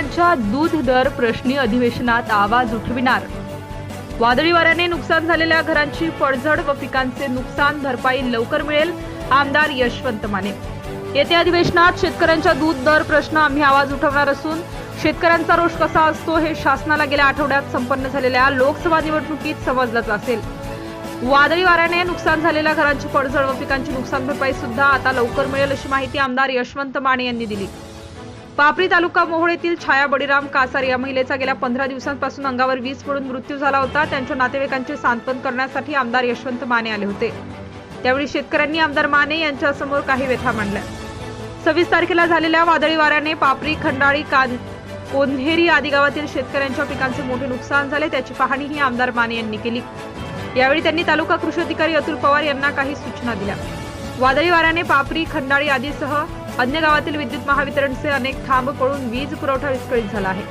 दर प्रश्नी अधिवेशनात आवाज उठविणार. वादळी वाऱ्याने नुकसान झालेल्या घरांची पडझड व पिकांचे नुकसान भरपाई लवकर मिळेल आमदार यशवंत माने. येत्या अधिवेशनात शेतकऱ्यांच्या दूध दर प्रश्न आम्ही आवाज उठवणार असून शेतकऱ्यांचा रोष कसा असतो हे शासनाला गेल्या आठवड्यात संपन्न झालेल्या लोकसभा निवडणुकीत समजलंच असेल. वादळी वाऱ्याने नुकसान झालेल्या घरांची पडझड व पिकांची नुकसान भरपाई सुद्धा आता लवकर मिळेल अशी माहिती आमदार यशवंत माने यांनी दिली. पापरी तालुका मोहोळ येथील छाया बळीराम कासार या महिलेचा गेल्या पंधरा दिवसांपासून अंगावर वीज पडून मृत्यू झाला होता. त्यांच्या नातेवाईकांचे सांत्वन करण्यासाठी आमदार यशवंत माने आले होते. त्यावेळी शेतकऱ्यांनी आमदार माने यांच्यासमोर काही व्यथा मांडल्या. सव्वीस तारखेला झालेल्या वादळी वाऱ्याने पापरी खंडाळी कान कोन्हेरी आदी गावातील शेतकऱ्यांच्या पिकांचे मोठे नुकसान झाले. त्याची पाहणीही आमदार माने यांनी केली. यावेळी त्यांनी तालुका कृषी अधिकारी अतुल पवार यांना काही सूचना दिल्या. वादळी वाऱ्याने पापरी खंडाळी आदीसह अन्य गावातील विद्युत महावितरणचे अनेक खांब पळून वीज पुरवठा विस्कळीत झाला आहे.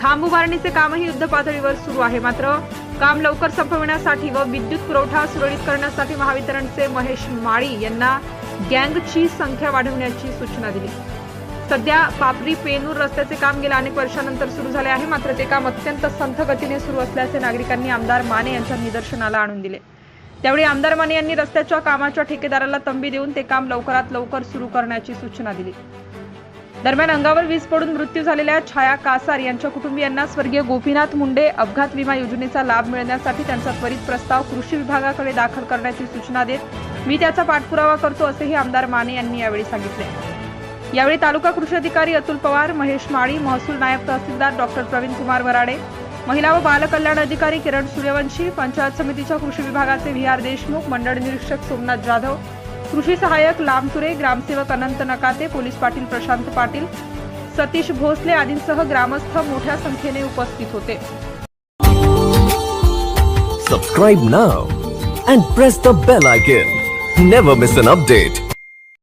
खांब उभारणीचे कामही युद्ध पातळीवर सुरू आहे. मात्र काम लवकर संपविण्यासाठी व विद्युत पुरवठा सुरळीत करण्यासाठी महावितरणचे महेश माळी यांना गँगची संख्या वाढवण्याची सूचना दिली. सध्या पापरी पेनूर रस्त्याचे काम गेल्या अनेक वर्षानंतर सुरू झाले आहे. मात्र ते काम अत्यंत संथ गतीने सुरू असल्याचे नागरिकांनी आमदार माने यांच्या निदर्शनाला आणून दिले. त्यावेळी आमदार माने यांनी रस्त्याच्या कामाच्या ठेकेदाराला तंबी देऊन ते काम लवकरात लवकर सुरू करण्याची सूचना दिली. दरम्यान अंगावर वीज पडून मृत्यू झालेल्या छाया कासार यांच्या कुटुंबियांना स्वर्गीय गोपीनाथ मुंडे अपघात विमा योजनेचा लाभ मिळण्यासाठी त्यांचा त्वरित प्रस्ताव कृषी विभागाकडे दाखल करण्याची सूचना देत मी त्याचा पाठपुरावा करतो असेही आमदार माने यांनी यावेळी सांगितले. यावेळी तालुका कृषी अधिकारी अतुल पवार महेश माळी महसूल नायब तहसीलदार डॉक्टर प्रवीण कुमार वराडे महिला व बालकल्याण अधिकारी किरण सूर्यवंशी पंचायत समितीच्या कृषी विभागाचे व्ही आर देशमुख मंडळ निरीक्षक सोमनाथ जाधव कृषी सहाय्यक लामतुरे ग्रामसेवक अनंत नकाते पोलीस पाटील प्रशांत पाटील सतीश भोसले आदींसह ग्रामस्थ मोठ्या संख्येने उपस्थित होते. Subscribe now and press the bell icon never miss an update